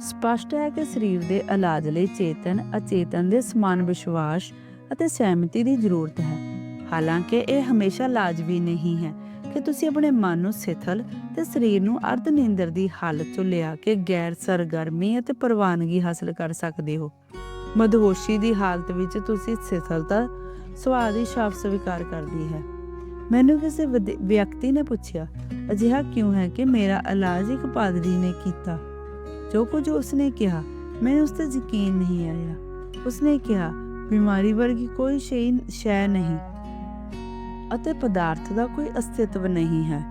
ਸਪਸ਼ਟ ਹੈ ਕਿ ਸਰੀਰ ਦੇ ਇਲਾਜ ਲਈ ਚੇਤਨ, ਅਚੇਤਨ ਦੇ ਸਮਾਨ ਵਿਸ਼ਵਾਸ ਅਤੇ ਸਹਿਮਤੀ ਦੀ ਜ਼ਰੂਰਤ ਹੈ। ਹਾਲਾਂਕਿ ਇਹ ਹਮੇਸ਼ਾ ਲਾਜ਼ਮੀ ਨਹੀਂ ਹੈ ਕਿ ਤੁਸੀਂ ਆਪਣੇ ਮਨ ਨੂੰ ਸਿਥਲ ਤੇ ਸਰੀਰ ਨੂੰ ਅਰਧ ਨੀਂਦਰ ਦੀ ਹਾਲਤ ਚੋਂ ਲਿਆ ਕੇ ਗੈਰ ਸਰਗਰਮੀ ਅਤੇ ਪ੍ਰਵਾਨਗੀ ਹਾਸਲ ਕਰ ਸਕਦੇ ਹੋ। ਮਦਹੋਸ਼ੀ ਦੀ ਹਾਲਤ ਵਿੱਚ ਤੁਸੀਂ ਸਿਥਲਤਾ ਸੁਭਾਅ ਦੀ ਸ਼ਾਫ ਸਵੀਕਾਰ ਕਰਦੀ ਹੈ। ਮੈਨੂੰ ਕਿਸੇ ਵਿਅਕਤੀ ਨੇ ਪੁੱਛਿਆ, ਅਜਿਹਾ ਕਿਉਂ ਹੈ ਕਿ ਮੇਰਾ ਇਲਾਜ ਇੱਕ ਪਾਦਰੀ ਨੇ ਕੀਤਾ? ਜੋ ਕੁਝ ਉਸਨੇ ਕਿਹਾ ਮੈਨੂੰ ਉਸ ਤੇ ਯਕੀਨ ਨਹੀਂ ਆਇਆ। ਉਸਨੇ ਕਿਹਾ, ਬਿਮਾਰੀ ਵਰਗੀ ਕੋਈ ਸ਼ੈ ਸ਼ੈ ਨਹੀਂ। ਅਤੇ ਪਦਾਰਥ ਦਾ ਕੋਈ ਅਸਤਿਤਵ ਨਹੀਂ ਹੈ।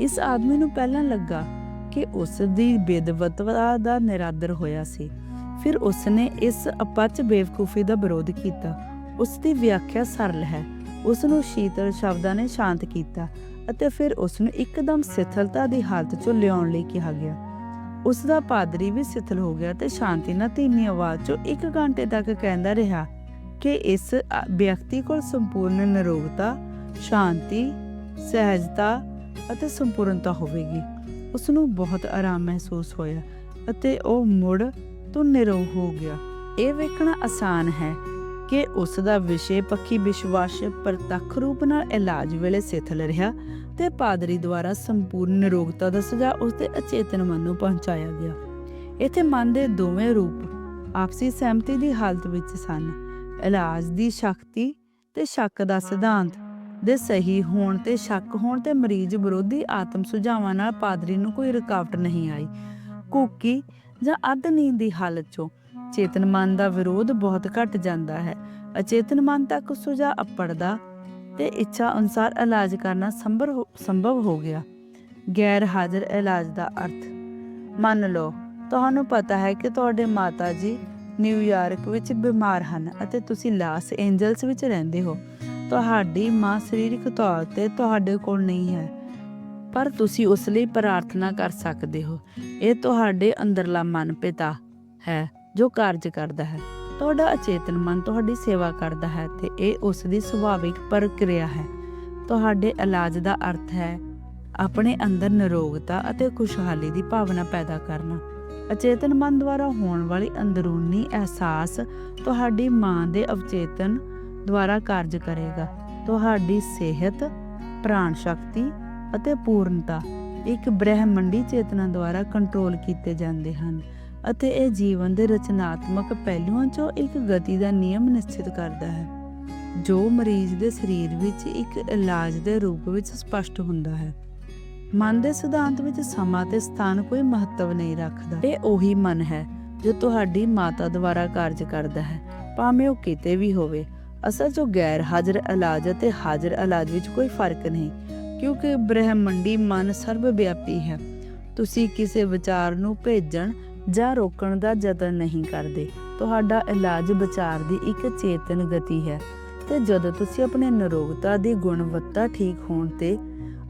ਇਸ ਆਦਮੀ ਨੂੰ ਪਹਿਲਾਂ ਲੱਗਾ ਕਿ ਉਸ ਦੀ ਬੇਦਵਤਤਾ ਦਾ ਨਿਰਾਦਰ ਹੋਇਆ ਸੀ। ਫਿਰ ਉਸਨੇ ਇਸ ਅਪਚ ਬੇਵਕੂਫੀ ਦਾ ਵਿਰੋਧ ਕੀਤਾ। ਉਸ ਦੀ ਵਿਆਖਿਆ ਸਰਲ ਹੈ। ਉਸ ਨੂੰ ਸ਼ੀਤਲ ਸ਼ਬਦਾਂ ਨੇ ਸ਼ਾਂਤ ਕੀਤਾ ਅਤੇ ਫਿਰ ਉਸ ਨੂੰ ਇੱਕਦਮ ਸਿਥਲਤਾ ਦੀ ਹਾਲਤ 'ਚੋਂ ਲਿਆਉਣ ਲਈ ਕਿਹਾ ਗਿਆ। ਉਸ ਦਾ ਪਾਦਰੀ ਵੀ ਸਿਥਲ ਹੋ ਗਿਆ ਤੇ ਸ਼ਾਂਤੀ ਨਾਲ ਧੀਮੀ ਆਵਾਜ਼ 'ਚੋਂ ਇੱਕ ਘੰਟੇ ਤੱਕ ਕਹਿੰਦਾ ਰਿਹਾ ਕਿ ਇਸ ਵਿਅਕਤੀ ਕੋਲ ਸੰਪੂਰਨ ਨਿਰੋਗਤਾ, ਸ਼ਾਂਤੀ, ਸਹਿਜਤਾ ਅਤੇ ਸੰਪੂਰਨਤਾ ਹੋਵੇਗੀ। ਉਸ ਨੂੰ ਬਹੁਤ ਆਰਾਮ ਮਹਿਸੂਸ ਹੋਇਆ ਅਤੇ ਉਹ ਮੁੜ ਤੋਂ ਨਿਰੋਗ ਹੋ ਗਿਆ। ਇਹ ਵੇਖਣਾ ਆਸਾਨ ਹੈ ਕਿ ਉਸ ਦਾ ਵਿਸ਼ੇ ਪੱਖੀ ਵਿਸ਼ਵਾਸ ਪ੍ਰਤੱਖ ਰੂਪ ਨਾਲ ਇਲਾਜ ਵੇਲੇ ਸਿਥਲ ਰਿਹਾ ਤੇ ਪਾਦਰੀ ਦੁਆਰਾ ਸੰਪੂਰਨ ਨਿਰੋਗਤਾ ਦਾ ਸੁਝਾਅ ਉਸ ਅਚੇਤਨ ਮਨ ਨੂੰ ਪਹੁੰਚਾਇਆ ਗਿਆ। ਇੱਥੇ ਮਨ ਦੇ ਦੋਵੇਂ ਰੂਪ ਆਪਸੀ ਸਹਿਮਤੀ ਦੀ ਹਾਲਤ ਵਿੱਚ ਸਨ। ਇਲਾਜ ਦੀ ਸ਼ਕਤੀ ਤੇ ਸ਼ੱਕ ਦਾ ਸਿਧਾਂਤ ਦੇ ਸਹੀ ਹੋਣ ਤੇ ਸ਼ੱਕ ਹੋਣ ਤੇ ਮਰੀਜ਼ ਵਿਰੋਧੀ ਆਤਮ ਸੁਝਾਵਾਂ ਨਾਲ ਪਾਦਰੀ ਨੂੰ ਕੋਈ ਰੁਕਾਵਟ ਨਹੀਂ ਆਈ। ਕੂਕੀ ਜਾਂ ਅੱਧ ਨੀਂਦ ਦੀ ਹਾਲਤ 'ਚੋਂ ਚੇਤਨ ਮਨ ਦਾ ਵਿਰੋਧ ਬਹੁਤ ਘਟ ਜਾਂਦਾ ਹੈ। ਅਚੇਤਨ ਮਨ ਤੱਕ ਸੁਝਾਅ ਅਪੜਦਾ ਤੇ ਇੱਛਾ ਅਨੁਸਾਰ ਇਲਾਜ ਕਰਨਾ ਸੰਭਵ ਸੰਭਵ ਹੋ ਗਿਆ। ਗੈਰ ਹਾਜ਼ਰ ਇਲਾਜ ਦਾ ਅਰਥ, ਮੰਨ ਲਓ, ਤੁਹਾਨੂੰ ਪਤਾ ਹੈ ਕਿ ਤੁਹਾਡੇ ਮਾਤਾ ਜੀ ਨਿਊਯਾਰਕ ਵਿੱਚ ਬਿਮਾਰ ਹਨ ਅਤੇ ਤੁਸੀਂ ਲਾਸ ਐਂਜਲਸ ਵਿੱਚ ਰਹਿੰਦੇ ਹੋ। ਤੁਹਾਡੀ ਮਾਂ ਸਰੀਰਕ ਤੌਰ ਤੇ ਤੁਹਾਡੇ ਕੋਲ ਨਹੀਂ ਹੈ, ਪਰ ਤੁਸੀਂ ਉਸ ਲਈ ਪ੍ਰਾਰਥਨਾ ਕਰ ਸਕਦੇ ਹੋ। ਇਹ ਤੁਹਾਡੇ ਅੰਦਰਲਾ ਮਨ ਪਿਤਾ ਹੈ ਜੋ ਕਾਰਜ ਕਰਦਾ ਹੈ। ਤੁਹਾਡਾ ਅਚੇਤਨ ਮਨ ਤੁਹਾਡੀ ਸੇਵਾ ਕਰਦਾ ਹੈ ਤੇ ਇਹ ਉਸ ਦੀ ਸੁਭਾਵਿਕ ਪ੍ਰਕਿਰਿਆ ਹੈ। ਤੁਹਾਡੇ ਇਲਾਜ ਦਾ ਅਰਥ ਹੈ ਆਪਣੇ ਅੰਦਰ ਨਿਰੋਗਤਾ ਅਤੇ ਖੁਸ਼ਹਾਲੀ ਦੀ ਭਾਵਨਾ ਪੈਦਾ ਕਰਨਾ। ਅਚੇਤਨ ਮਨ ਦੁਆਰਾ ਹੋਣ ਵਾਲੀ ਅੰਦਰੂਨੀ ਅਹਿਸਾਸ ਤੁਹਾਡੀ ਮਾਂ ਦੇ ਅਵਚੇਤਨ ਦੁਆਰਾ ਕਾਰਜ ਕਰੇਗਾ। ਤੁਹਾਡੀ ਸਿਹਤ, ਪ੍ਰਾਣ ਸ਼ਕਤੀ ਅਤੇ ਪੂਰਨਤਾ ਇੱਕ ਬ੍ਰਹਿਮੰਡੀ ਚੇਤਨਾ ਦੁਆਰਾ ਕੰਟਰੋਲ ਕੀਤੇ ਜਾਂਦੇ ਹਨ। ਅਤੇ ਇਹ ਜੀਵਨ ਦੇ ਰਚਨਾਤਮਕ ਪਹਿਲੂਆਂ 'ਚੋਂ ਇੱਕ ਗਤੀ ਦਾ ਨਿਯਮ ਨਿਸ਼ਚਿਤ ਕਰਦਾ ਹੈ, ਜੋ ਮਰੀਜ਼ ਦੇ ਸਰੀਰ ਵਿੱਚ ਇੱਕ ਇਲਾਜ ਦੇ ਰੂਪ ਵਿੱਚ ਸਪਸ਼ਟ ਹੁੰਦਾ ਹੈ। ਮਨ ਦੇ ਸਿਧਾਂਤ ਵਿੱਚ ਸਮਾਂ ਤੇ ਸਥਾਨ ਕੋਈ ਮਹੱਤਵ ਨਹੀਂ ਰੱਖਦਾ। ਇਹ ਉਹੀ ਮਨ ਹੈ, ਜੋ ਤੁਹਾਡੀ ਮਾਤਾ ਦੁਆਰਾ ਕਾਰਜ ਕਰਦਾ ਹੈ, ਭਾਵੇਂ ਉਹ ਕਿਤੇ ਵੀ ਹੋਵੇ। ਅਸਲ 'ਚ ਗੈਰ ਹਾਜ਼ਰ ਇਲਾਜ ਅਤੇ ਹਾਜ਼ਰ ਇਲਾਜ ਵਿੱਚ ਕੋਈ ਫ਼ਰਕ ਨਹੀਂ, ਕਿਉਂਕਿ ਬ੍ਰਹਿਮੰਡੀ ਮਨ ਸਰਵ ਵਿਆਪੀ ਹੈ। ਤੁਸੀਂ ਕਿਸੇ ਵਿਚਾਰ ਨੂੰ ਭੇਜਣ ਜਾਂ ਰੋਕਣ ਦਾ ਯਤਨ ਨਹੀਂ ਕਰਦੇ। ਤੁਹਾਡਾ ਇਲਾਜ ਵਿਚਾਰ ਦੀ ਇੱਕ ਚੇਤਨ ਗਤੀ ਹੈ ਤੇ ਜਦੋਂ ਤੁਸੀਂ ਆਪਣੇ ਨਿਰੋਗਤਾ ਦੀ ਗੁਣਵੱਤਾ ਠੀਕ ਹੋਣ ਤੇ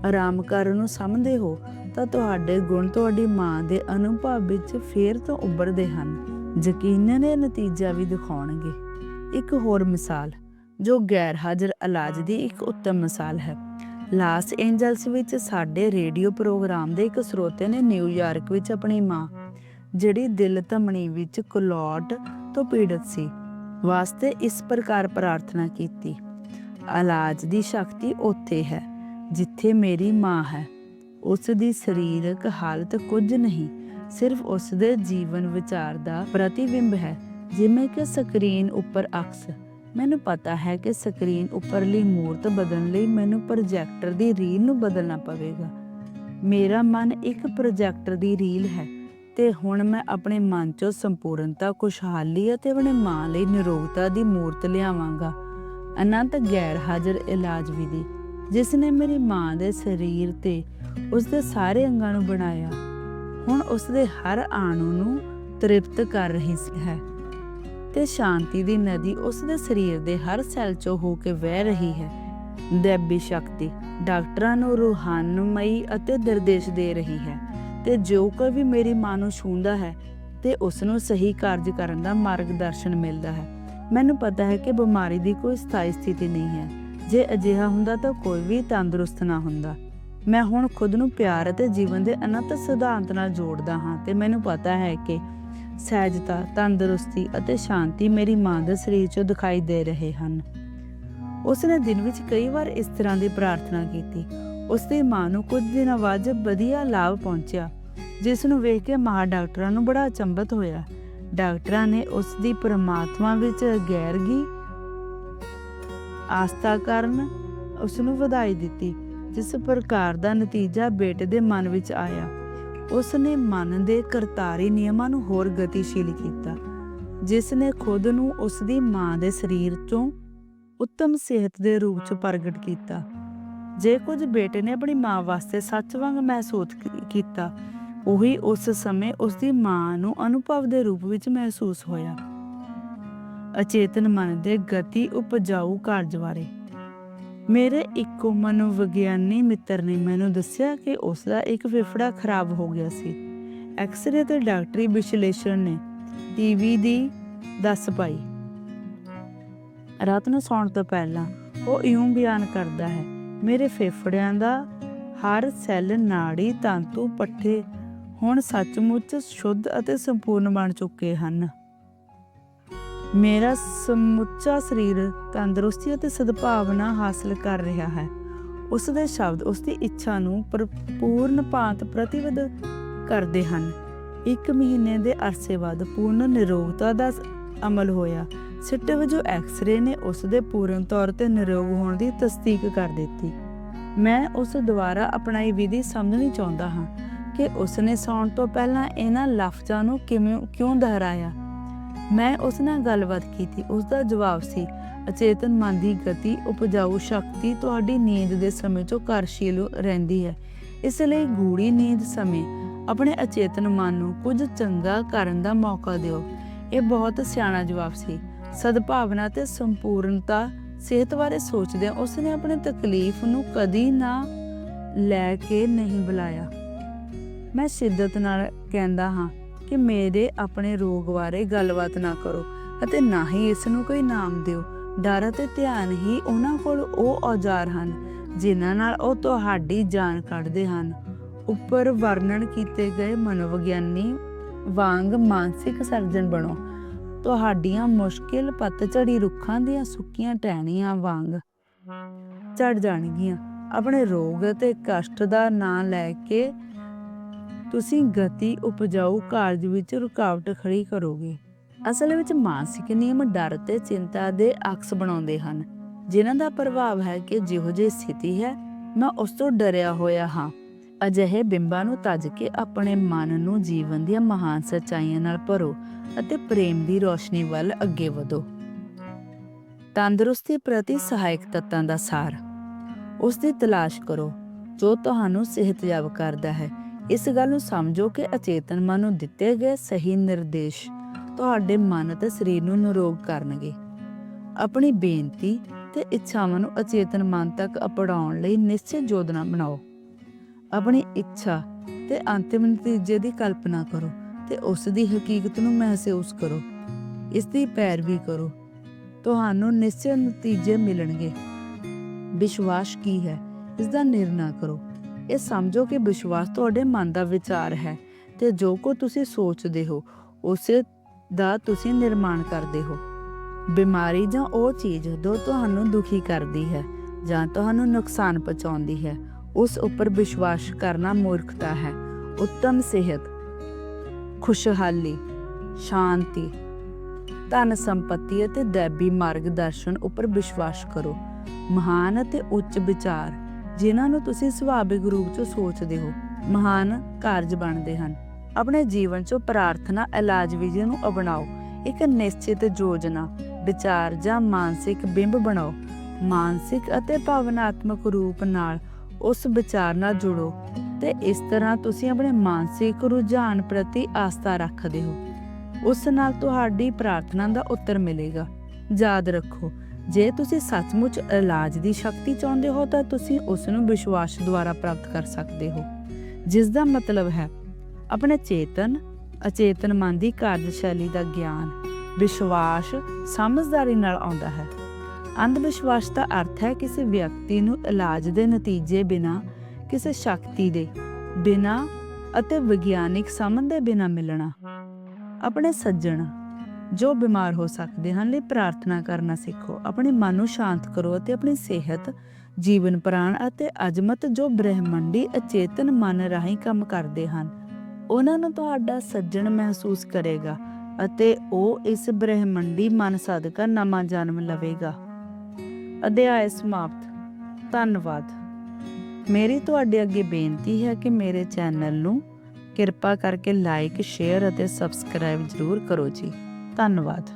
ਆਰਾਮ ਕਰਨ ਨੂੰ ਸਮਝਦੇ ਹੋ, ਤਾਂ ਤੁਹਾਡੇ ਗੁਣ ਤੁਹਾਡੀ ਮਾਂ ਦੇ ਅਨੁਭਵ ਵਿੱਚ ਫੇਰ ਤੋਂ ਉੱਭਰਦੇ ਹਨ। ਯਕੀਨਨ ਇਹ ਨਤੀਜਾ ਵੀ ਦਿਖਾਉਣਗੇ। ਇੱਕ ਹੋਰ ਮਿਸਾਲ, ਜੋ ਗੈਰ ਹਾਜ਼ਰ ਇਲਾਜ ਦੀ ਇੱਕ ਉੱਤਮ ਮਿਸਾਲ ਹੈ। ਲਾਸ ਐਂਜਲਸ ਵਿੱਚ ਸਾਡੇ ਰੇਡੀਓ ਪ੍ਰੋਗਰਾਮ ਦੇ ਇੱਕ ਸਰੋਤੇ ਨੇ ਨਿਊਯਾਰਕ ਵਿੱਚ ਆਪਣੀ ਮਾਂ ਜਿਹੜੀ ਦਿਲ ਧਮਣੀ ਵਿੱਚ ਕਲੌਟ ਤੋਂ ਪੀੜਤ ਸੀ, ਵਾਸਤੇ ਇਸ ਪ੍ਰਕਾਰ ਪ੍ਰਾਰਥਨਾ ਕੀਤੀ, ਇਲਾਜ ਦੀ ਸ਼ਕਤੀ ਉੱਥੇ ਹੈ, ਜਿੱਥੇ ਮੇਰੀ ਮਾਂ ਹੈ। ਉਸ ਦੀ ਸਰੀਰਕ ਹਾਲਤ ਕੁਝ ਨਹੀਂ, ਸਿਰਫ ਉਸ ਦੇ ਜੀਵਨ ਵਿਚਾਰ ਦਾ ਪ੍ਰਤੀਬਿੰਬ ਹੈ, ਜਿਵੇਂ ਕਿ ਸਕਰੀਨ ਉੱਪਰ ਅਕਸ। ਮੈਨੂੰ ਪਤਾ ਹੈ ਕਿ ਸਕਰੀਨ ਉੱਪਰਲੀ ਮੂਰਤ ਬਦਲਣ ਲਈ ਮੈਨੂੰ ਪ੍ਰੋਜੈਕਟਰ ਦੀ ਰੀਲ ਨੂੰ ਬਦਲਣਾ ਪਵੇਗਾ। ਮੇਰਾ ਮਨ ਇੱਕ ਪ੍ਰੋਜੈਕਟਰ ਦੀ ਰੀਲ ਹੈ। ਤੇ ਹੁਣ ਮੈਂ ਆਪਣੇ ਮਨ 'ਚੋਂ ਸੰਪੂਰਨਤਾ, ਖੁਸ਼ਹਾਲੀ ਅਤੇ ਆਪਣੇ ਮਾਂ ਲਈ ਨਿਰੋਗਤਾ ਦੀ ਮੂਰਤ ਲਿਆਵਾਂਗਾ। ਅਨੰਤ ਗੈਰ ਹਾਜ਼ਰ ਇਲਾਜ ਵਿਧੀ, ਜਿਸ ਨੇ ਮੇਰੀ ਮਾਂ ਦੇ ਸਰੀਰ ਤੇ ਉਸ ਦੇ ਸਾਰੇ ਅੰਗਾਂ ਨੂੰ ਬਣਾਇਆ, ਹੁਣ ਉਸ ਦੇ ਹਰ ਆਣੂ ਨੂੰ ਤ੍ਰਿਪਤ ਕਰ ਰਹੀ ਹੈ ਤੇ ਸ਼ਾਂਤੀ ਦੀ ਨਦੀ ਉਸ ਦੇ ਸਰੀਰ ਦੇ ਹਰ ਸੈੱਲ 'ਚੋਂ ਹੋ ਕੇ ਵਹਿ ਰਹੀ ਹੈ। ਦੈਬੀ ਸ਼ਕਤੀ ਡਾਕਟਰਾਂ ਨੂੰ, ਰੂਹਾਨਮਈ ਅਤੇ ਨਿਰਦੇਸ਼ ਦੇ ਰਹੀ ਹੈ। ਤੇ ਜੋ ਕੋਈ ਵੀ ਮੇਰੀ ਮਾਂ ਨੂੰ ਛੂੰਦਾ ਹੈ ਤੇ ਉਸ ਨੂੰ ਸਹੀ ਕਾਰਜ ਕਰਨ ਦਾ ਮਾਰਗਦਰਸ਼ਨ ਮਿਲਦਾ ਹੈ। ਮੈਨੂੰ ਪਤਾ ਹੈ ਕਿ ਬਿਮਾਰੀ ਦੀ ਕੋਈ ਸਥਾਈ ਸਥਿਤੀ ਨਹੀਂ ਹੈ। ਜੇ ਅਜਿਹਾ ਹੁੰਦਾ ਤਾਂ ਕੋਈ ਵੀ ਤੰਦਰੁਸਤ ਨਾ ਹੁੰਦਾ। ਮੈਂ ਹੁਣ ਖੁਦ ਨੂੰ ਪਿਆਰ ਅਤੇ ਜੀਵਨ ਦੇ ਅਨੰਤ ਸਿਧਾਂਤ ਨਾਲ ਜੋੜਦਾ ਹਾਂ ਤੇ ਮੈਨੂੰ ਪਤਾ ਹੈ ਕਿ ਸਹਿਜਤਾ, ਤੰਦਰੁਸਤੀ ਅਤੇ ਸ਼ਾਂਤੀ ਮੇਰੀ ਮਾਂ ਦੇ ਸਰੀਰ 'ਚੋਂ ਦਿਖਾਈ ਦੇ ਰਹੇ ਹਨ। ਉਸ ਨੇ ਦਿਨ ਵਿੱਚ ਕਈ ਵਾਰ ਇਸ ਤਰ੍ਹਾਂ ਦੀ ਪ੍ਰਾਰਥਨਾ ਕੀਤੀ। ਉਸ ਦੀ ਮਾਂ ਨੂੰ ਕੁਝ ਦਿਨਾਂ ਬਾਅਦ ਵਧੀਆ ਲਾਭ ਪਹੁੰਚਿਆ, ਜਿਸ ਨੂੰ ਵੇਖ ਕੇ ਮਾਂ ਡਾਕਟਰਾਂ ਨੂੰ ਬੜਾ ਅਚੰਭਤ ਹੋਇਆ। ਡਾਕਟਰਾਂ ਨੇ ਉਸ ਦੀ ਪ੍ਰਮਾਤਮਾ ਵਿੱਚ ਗੈਰਗੀ ਆਸਥਾ ਕਰਨ ਉਸ ਨੂੰ ਵਧਾਈ ਦਿੱਤੀ, ਜਿਸ ਪ੍ਰਕਾਰ ਦਾ ਨਤੀਜਾ ਬੇਟੇ ਦੇ ਮਨ ਵਿੱਚ ਆਇਆ। ਉਸ ਨੇ ਮਨ ਦੇ ਕਰਤਾਰੀ ਨਿਯਮਾਂ ਨੂੰ ਹੋਰ ਗਤੀਸ਼ੀਲ ਕੀਤਾ, ਜਿਸ ਨੇ ਖੁਦ ਨੂੰ ਉਸ ਦੀ ਮਾਂ ਦੇ ਸਰੀਰ ਤੋਂ ਉੱਤਮ ਸਿਹਤ ਦੇ ਰੂਪ 'ਚ ਪ੍ਰਗਟ ਕੀਤਾ। ਜੇ ਕੁਝ ਬੇਟੇ ਨੇ ਆਪਣੀ ਮਾਂ ਵਾਸਤੇ ਸੱਚ ਵਾਂਗ ਮਹਿਸੂਸ ਕੀ- ਕੀਤਾ, ਉਹੀ ਉਸ ਸਮੇਂ ਉਸ ਦੀ ਮਾਂ ਨੂੰ ਅਨੁਭਵ ਦੇ ਰੂਪ ਵਿੱਚ ਮਹਿਸੂਸ ਹੋਇਆ। ਅਚੇਤਨ ਮਨ ਦੇ ਗਤੀ ਉਪਜਾਊ ਕਾਰਜ ਬਾਰੇ। ਮੇਰੇ ਇੱਕੋ ਮਨੋਵਿਗਿਆਨੀ ਮਿੱਤਰ ਨੇ ਮੈਨੂੰ ਦੱਸਿਆ ਕਿ ਉਸ ਦਾ ਇੱਕ ਫੇਫੜਾ ਖਰਾਬ ਹੋ ਗਿਆ ਸੀ। ਐਕਸ-ਰੇ ਤੇ ਡਾਕਟਰੀ ਵਿਸ਼ਲੇਸ਼ਣ ਨੇ ਟੀਵੀ ਦੀ ਦੱਸ ਪਾਈ। ਰਾਤ ਨੂੰ ਸੌਣ ਤੋਂ ਪਹਿਲਾਂ ਉਹ ਇਉਂ ਬਿਆਨ ਕਰਦਾ ਹੈ ਮੇਰੇ ਫੇਫੜਿਆਂ ਦਾ ਹਰ ਸੈੱਲ ਨਾੜੀ ਤੰਤੂ ਪੱਠੇ ਹੁਣ ਸੱਚਮੁੱਚ ਸ਼ੁੱਧ ਅਤੇ ਸੰਪੂਰਨ ਬਣ ਚੁੱਕੇ ਹਨ। ਮੇਰਾ ਸਮੁੱਚਾ ਸਰੀਰ ਤੰਦਰੁਸਤੀ ਅਤੇ ਸਦਭਾਵਨਾ ਹਾਸਲ ਕਰ ਰਿਹਾ ਹੈ। ਉਸ ਦੇ ਸ਼ਬਦ ਉਸ ਦੀ ਇੱਛਾ ਨੂੰ ਪੂਰਨ ਭਾਂਤ ਪ੍ਰਤੀਵਿਧ ਕਰਦੇ ਹਨ। ਇੱਕ ਮਹੀਨੇ ਦੇ ਅਰਸੇ ਬਾਅਦ ਪੂਰਨ ਨਿਰੋਗਤਾ ਦਾ ਅਮਲ ਹੋਇਆ। ਸਿੱਟੇ ਵਜੋਂ ਐਕਸ-ਰੇ ਨੇ ਉਸ ਦੇ ਪੂਰਨ ਤੌਰ ਤੇ ਨਿਰੋਗ ਹੋਣ ਦੀ ਤਸਦੀਕ ਕਰ ਦਿੱਤੀ। ਮੈਂ ਉਸ ਦੁਆਰਾ ਅਪਣਾਈ ਵਿਧੀ ਸਮਝਣੀ ਚਾਹੁੰਦਾ ਹਾਂ ਕਿ ਉਸ ਨੇ ਸੌਣ ਤੋਂ ਪਹਿਲਾਂ ਇਹਨਾਂ ਲਫ਼ਜ਼ਾਂ ਨੂੰ ਕਿਵੇਂ, ਕਿਉਂ ਦੁਹਰਾਇਆ। ਮੈਂ ਉਸ ਨਾਲ ਗੱਲਬਾਤ ਕੀਤੀ। ਉਸ ਦਾ ਜਵਾਬ ਸੀ, ਅਚੇਤਨ ਮਨ ਦੀ ਗਤੀ, ਉਪਜਾਊ ਸ਼ਕਤੀ ਤੁਹਾਡੀ ਨੀਂਦ ਦੇ ਸਮੇਂ ਤੋਂ ਕਾਰਜਸ਼ੀਲ ਰਹਿੰਦੀ ਹੈ। ਇਸ ਲਈ ਗੂੜੀ ਨੀਂਦ ਸਮੇਂ ਆਪਣੇ ਅਚੇਤਨ ਮਨ ਨੂੰ ਕੁਝ ਚੰਗਾ ਕਰਨ ਦਾ ਮੌਕਾ ਦਿਓ। ਇਹ ਬਹੁਤ ਸਿਆਣਾ ਜਵਾਬ ਸੀ। ਸਦਭਾਵਨਾ ਤੇ ਸੰਪੂਰਨਤਾ ਸਿਹਤ ਬਾਰੇ ਸੋਚਦਿਆਂ ਉਸ ਨੇ ਆਪਣੇ ਤਕਲੀਫ ਨੂੰ ਕਦੀ ਨਾ ਲੈ ਕੇ ਨਹੀਂ ਬੁਲਾਇਆ। ਮੈਂ ਸ਼ਿੱਦਤ ਨਾਲ ਕਹਿੰਦਾ ਹਾਂ ਕਿ ਮੇਰੇ ਆਪਣੇ ਰੋਗ ਬਾਰੇ ਗੱਲਬਾਤ ਨਾ ਕਰੋ ਅਤੇ ਨਾ ਹੀ ਇਸ ਨੂੰ ਕੋਈ ਨਾਮ ਦਿਓ। ਡਰ ਅਤੇ ਧਿਆਨ ਹੀ ਉਹਨਾਂ ਕੋਲ ਉਹ ਔਜ਼ਾਰ ਹਨ ਜਿਨ੍ਹਾਂ ਨਾਲ ਉਹ ਤੁਹਾਡੀ ਜਾਨ ਕੱਢਦੇ ਹਨ। ਉੱਪਰ ਵਰਣਨ ਕੀਤੇ ਗਏ ਮਨੋਵਿਗਿਆਨੀ ਵਾਂਗ ਮਾਨਸਿਕ ਸਰਜਨ ਬਣੋ। ਤੁਹਾਡੀਆਂ ਮੁਸ਼ਕਿਲ ਪਤਝੜੀ ਰੁੱਖਾਂ ਦੀਆਂ ਸੁੱਕੀਆਂ ਟਹਿਣੀਆਂ ਵਾਂਗ ਝੜ ਜਾਣਗੀਆਂ। ਆਪਣੇ ਰੋਗ ਅਤੇ ਕਸ਼ਟ ਦਾ ਨਾਂ ਲੈ ਕੇ ਤੁਸੀਂ ਗਤੀ ਉਪਜਾਊ ਕਾਰਜ ਵਿੱਚ ਰੁਕਾਵਟ ਖੜੀ ਕਰੋਗੇ। ਅਸਲ ਵਿੱਚ ਮਾਨਸਿਕ ਨਿਯਮ ਡਰ ਤੇ ਚਿੰਤਾ ਦੇ ਅਕਸ ਬਣਾਉਂਦੇ ਹਨ। ਜਿਨ੍ਹਾਂ ਦਾ ਪ੍ਰਭਾਵ ਹੈ ਕਿ ਜਿਹੋ ਜਿਹੀ ਸਥਿਤੀ ਹੈ, ਮੈਂ ਉਸ ਤੋਂ ਡਰਿਆ ਹੋਇਆ ਹਾਂ। ਅਜਿਹੇ ਬਿੰਬਾਂ ਨੂੰ ਤਜ ਕੇ ਆਪਣੇ ਮਨ ਨੂੰ ਜੀਵਨ ਦੀਆਂ ਮਹਾਨ ਸੱਚਾਈਆਂ ਨਾਲ ਭਰੋ ਅਤੇ ਪ੍ਰੇਮ ਦੀ ਰੋਸ਼ਨੀ ਵੱਲ ਅੱਗੇ ਵਧੋ। ਤੰਦਰੁਸਤੀ ਪ੍ਰਤੀ ਸਹਾਇਕ ਤੱਤਾਂ ਦਾ ਸਾਰ। ਉਸ ਦੀ ਤਲਾਸ਼ ਕਰੋ, ਜੋ ਤੁਹਾਨੂੰ ਸਿਹਤਯਾਬ ਕਰਦਾ ਹੈ। ਇਸ ਗੱਲ ਨੂੰ ਸਮਝੋ ਕਿ ਅਚੇਤਨ ਮਨ ਨੂੰ ਦਿੱਤੇ ਗਏ ਸਹੀ ਨਿਰਦੇਸ਼ ਤੁਹਾਡੇ ਮਨ ਅਤੇ ਸਰੀਰ ਨੂੰ ਨਿਰੋਗ ਕਰਨਗੇ। ਆਪਣੀ ਬੇਨਤੀ ਤੇ ਇੱਛਾਵਾਂ ਨੂੰ ਅਚੇਤਨ ਮਨ ਤੱਕ ਅਪੜਾਉਣ ਲਈ ਨਿਸ਼ਚਿਤ ਯੋਜਨਾ ਬਣਾਓ। ਆਪਣੀ ਇੱਛਾ ਤੇ ਅੰਤਿਮ ਨਤੀਜੇ ਦੀ ਕਲਪਨਾ ਕਰੋ ਤੇ ਉਸ ਦੀ ਹਕੀਕਤ ਨੂੰ ਮਹਿਸੂਸ ਕਰੋ। ਇਸ ਦੀ ਪੈਰਵੀ ਕਰੋ। ਤੁਹਾਨੂੰ ਨਿਸ਼ਚਿਤ ਨਤੀਜੇ ਮਿਲਣਗੇ। ਵਿਸ਼ਵਾਸ ਕੀ ਹੈ? ਇਸ ਦਾ ਨਿਰਣਾ ਕਰੋ। ਇਹ ਸਮਝੋ ਕਿ ਵਿਸ਼ਵਾਸ ਤੁਹਾਡੇ ਮਨ ਦਾ ਵਿਚਾਰ ਹੈ ਤੇ ਜੋ ਕੋ ਤੁਸੀਂ ਸੋਚਦੇ ਹੋ, ਉਸੇ ਦਾ ਤੁਸੀਂ ਨਿਰਮਾਣ ਕਰਦੇ ਹੋ। ਬਿਮਾਰੀ ਜਾਂ ਉਹ ਚੀਜ਼ ਜੋ ਤੁਹਾਨੂੰ ਦੁਖੀ ਕਰਦੀ ਹੈ ਜਾਂ ਤੁਹਾਨੂੰ ਨੁਕਸਾਨ ਪਹੁੰਚਾਉਂਦੀ ਹੈ ਉਸ ਉੱਪਰ ਵਿਸ਼ਵਾਸ ਕਰਨਾ ਮੂਰਖਤਾ ਹੈ। ਉੱਤਮ ਸਿਹਤ, ਖੁਸ਼ਹਾਲੀ, ਸ਼ਾਂਤੀ, ਧਨ ਸੰਪਤੀ ਅਤੇ ਦੈਬੀ ਮਾਰਗਦਰਸ਼ਨ ਉੱਪਰ ਵਿਸ਼ਵਾਸ ਕਰੋ। ਮਹਾਨ ਅਤੇ ਉੱਚ ਵਿਚਾਰ, ਜਿਨ੍ਹਾਂ ਨੂੰ ਤੁਸੀਂ ਸੁਭਾਵਿਕ ਰੂਪ 'ਚ ਸੋਚਦੇ ਹੋ, ਮਹਾਨ ਕਾਰਜ ਬਣਦੇ ਹਨ। ਆਪਣੇ ਜੀਵਨ 'ਚ ਪ੍ਰਾਰਥਨਾ, ਇਲਾਜ ਵਿਧੀ ਨੂੰ ਅਪਣਾਓ। ਇੱਕ ਨਿਸ਼ਚਿਤ ਯੋਜਨਾ, ਵਿਚਾਰ ਜਾਂ ਮਾਨਸਿਕ ਬਿੰਬ ਬਣਾਓ। ਮਾਨਸਿਕ ਅਤੇ ਭਾਵਨਾਤਮਕ ਰੂਪ ਨਾਲ ਉਸ ਵਿਚਾਰ ਨਾਲ ਜੁੜੋ ਤੇ ਇਸ ਤਰ੍ਹਾਂ ਤੁਸੀਂ ਆਪਣੇ ਮਾਨਸਿਕ ਰੁਝਾਨ ਪ੍ਰਤੀ ਆਸਥਾ ਰੱਖਦੇ ਹੋ। ਉਸ ਨਾਲ ਤੁਹਾਡੀ ਪ੍ਰਾਰਥਨਾ ਦਾ ਉੱਤਰ ਮਿਲੇਗਾ। ਯਾਦ ਰੱਖੋ, ਜੇ ਤੁਸੀਂ ਸੱਚਮੁੱਚ ਇਲਾਜ ਦੀ ਸ਼ਕਤੀ ਚਾਹੁੰਦੇ ਹੋ ਤਾਂ ਤੁਸੀਂ ਉਸ ਨੂੰ ਵਿਸ਼ਵਾਸ ਦੁਆਰਾ ਪ੍ਰਾਪਤ ਕਰ ਸਕਦੇ ਹੋ। ਜਿਸ ਦਾ ਮਤਲਬ ਹੈ, ਆਪਣੇ ਚੇਤਨ ਅਚੇਤਨ ਮਨ ਦੀ ਕਾਰਜਸ਼ੈਲੀ ਦਾ ਗਿਆਨ, ਵਿਸ਼ਵਾਸ ਸਮਝਦਾਰੀ ਨਾਲ ਆਉਂਦਾ ਹੈ। ਅੰਧ ਵਿਸ਼ਵਾਸ ਦਾ ਅਰਥ ਹੈ ਕਿਸੇ ਵਿਅਕਤੀ ਨੂੰ ਇਲਾਜ ਦੇ ਨਤੀਜੇ ਬਿਨਾ, ਕਿਸੇ ਸ਼ਕਤੀ ਦੇ ਬਿਨਾ ਅਤੇ ਵਿਗਿਆਨਿਕ ਸਮਝ ਦੇ ਬਿਨਾ ਮਿਲਣਾ। ਆਪਣੇ ਸੱਜਣ, ਜੋ ਬਿਮਾਰ ਹੋ ਸਕਦੇ ਹਨ ਲਈ ਪ੍ਰਾਰਥਨਾ ਕਰਨਾ ਸਿੱਖੋ। ਆਪਣੇ ਮਨ ਨੂੰ ਸ਼ਾਂਤ ਕਰੋ ਅਤੇ ਆਪਣੀ ਸਿਹਤ, ਜੀਵਨ ਪ੍ਰਾਣ ਅਤੇ ਅਜਮਤ ਜੋ ਬ੍ਰਹਿਮੰਡੀ ਅਚੇਤਨ ਮਨ ਰਾਹੀਂ ਕੰਮ ਕਰਦੇ ਹਨ, ਉਹਨਾਂ ਨੂੰ ਤੁਹਾਡਾ ਸੱਜਣ ਮਹਿਸੂਸ ਕਰੇਗਾ ਅਤੇ ਉਹ ਇਸ ਬ੍ਰਹਿਮੰਡੀ ਮਨ ਸਦਕਾ ਨਵਾਂ ਜਨਮ ਲਵੇਗਾ। ਅਧਿਆਇ ਸਮਾਪਤ। ਧੰਨਵਾਦ। ਮੇਰੀ ਤੁਹਾਡੇ ਅੱਗੇ ਬੇਨਤੀ ਹੈ ਕਿ ਮੇਰੇ ਚੈਨਲ ਨੂੰ ਕਿਰਪਾ ਕਰਕੇ ਲਾਈਕ ਸ਼ੇਅਰ ਅਤੇ ਸਬਸਕ੍ਰਾਈਬ ਜ਼ਰੂਰ ਕਰੋ ਜੀ। ਧੰਨਵਾਦ।